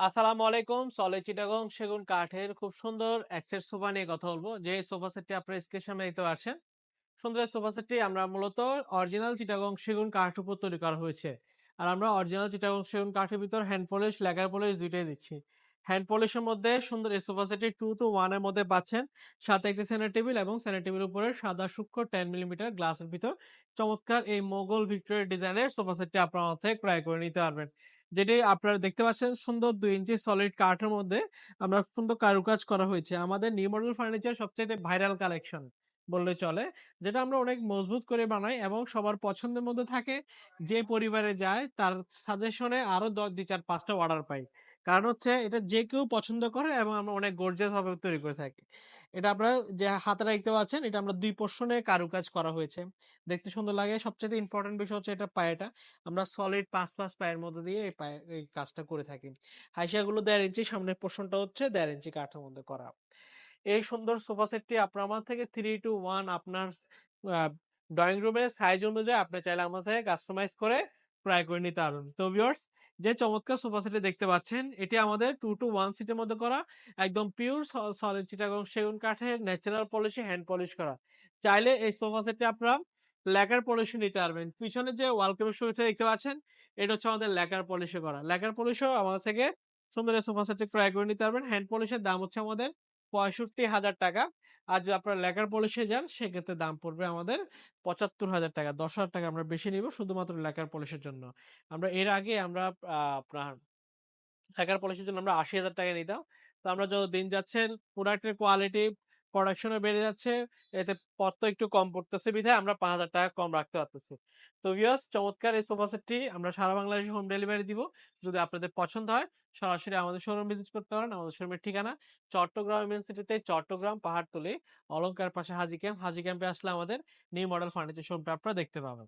আসসালামু আলাইকুম সলে চিটাগং সেগুন কাঠের খুব সুন্দর এক্সের সোফা নিয়ে কথা বলব। যে সোফা সেটটি আপনার স্ক্রিন সামনে দিতে পারছেন সুন্দর সোফা সেটটি আমরা মূলত অরিজিনাল চিটাগং সেগুন কাঠ উপর তৈরি করা হয়েছে। আর আমরা অরিজিনাল চিটাগং সেগুন কাঠের ভিতর হ্যান্ড পলিশ লেগার পলিশ দুইটাই দিচ্ছি। হ্যান্ড পলিশের মধ্যে সুন্দর এই সোফা সেটটি টু টু ওয়ানের মধ্যে পাচ্ছেন। সাথে একটি সেন্টার টেবিল এবং সেন্টার টেবিলের উপরে সাদা সূক্ষ্ম টেন মিলিমিটার গ্লাসের ভিতর। চমৎকার এই মোগল ভিক্টোরিয়া ডিজাইনের সোফা সেটটি আপনার মধ্যে ক্রয় করে নিতে পারবেন। যেটি আপনারা দেখতে পাচ্ছেন সুন্দর দুই ইঞ্চি সলিড কাঠের মধ্যে আমরা সুন্দর কারুকাজ করা হয়েছে। আমাদের নিউ মডেল ফার্নিচার সবচেয়ে ভাইরাল কালেকশন বললে চলে। যেটা আমরা অনেক মজবুত করে বানাই এবং সবার পছন্দের মধ্যে থাকে। যে পরিবারে যায়, তার সাজেশনে আরও দুই, চার, পাঁচটা অর্ডার পাই। কারণ হচ্ছে এটা যে কেউ পছন্দ করে এবং আমরা অনেক গর্জিয়াস ভাবে তৈরি করে থাকি। এটা আপনারা যে হাতে দেখতে পাচ্ছেন এটা আমরা দুই পোর্শনে কারুকাজ করা হয়েছে। দেখতে সুন্দর লাগে। সবচেয়ে ইম্পর্টেন্ট বিষয় হচ্ছে এটা পায়েটা। আমরা সলিড পাঁচ পাঁচ পায়ের মধ্যে দিয়ে এই পায়ে, এই কাজটা করে থাকি। হাইসাগুলো দেড় ইঞ্চি সামনের পোর্শনটা হচ্ছে দেড় ইঞ্চি কাঠের মধ্যে করা। এই সুন্দর সোফা সেটটি আপনার আমার থেকে থ্রি টু ওয়ান আপনার ড্রয়িং রুমের সাইজ অনুযায়ী আপনি চাইলে আমার থেকে কাস্টমাইজ করে ক্রয় করে নিতে পারবেন। তো ভিউয়ার্স যে চমৎকার সোফা সেটে দেখতে পাচ্ছেন, এটি আমাদের টু টু ওয়ান সিটের মধ্যে করা, একদম পিওর সলিড চিটাগং সেগুন কাঠের ন্যাচারাল পলিশে হ্যান্ড পলিশ করা। চাইলে এই সোফা সেটটি আপনারা ল্যাকার পলিশে নিতে পারবেন। পিছনে যে ওয়ালকেমের সুবিধা দেখতে পাচ্ছেন, এটা হচ্ছে আমাদের ল্যাকার পলিশে করা। ল্যাকার পলিশও আমাদের থেকে সুন্দর সোফা সেটটি ক্রয় করে নিতে পারবেন। হ্যান্ড পলিশের দাম হচ্ছে আমাদের পঁয়ষট্টি হাজার টাকা। আর যদি আপনারা লেখার পলিশে যান, সেক্ষেত্রে দাম পড়বে আমাদের পঁচাত্তর হাজার টাকা। দশ হাজার টাকা আমরা বেশি নিব শুধুমাত্র লেখার পলিশের জন্য। আমরা এর আগে আমরা আপনার লেখার পলিশের জন্য আমরা আশি হাজার টাকা নিতাম। তো আমরা যত দিন যাচ্ছেন, প্রোডাক্টের কোয়ালিটি প্রোডাকশনও বেড়ে যাচ্ছে, এতে পথ একটু কম পড়তেছে, বিধায় আমরা পাঁচ হাজার টাকা কম রাখতে পারতেছি। তো ভিওস চমৎকার এই সোফা সেটটি আমরা সারা বাংলাদেশে হোম ডেলিভারি দিব। যদি আপনাদের পছন্দ হয়, সরাসরি আমাদের শোরুম ভিজিট করতে পারেন, আমাদের শোরুমের ঠিকানা চট্টগ্রাম মেন সিটিতে চট্টগ্রাম পাহাড়তলি অলঙ্কার পাশে হাজি ক্যাম্প। হাজি ক্যাম্পে আসলে আমাদের নিউ মডেল ফার্নিচার শোরুমটা আপনারা দেখতে পাবেন।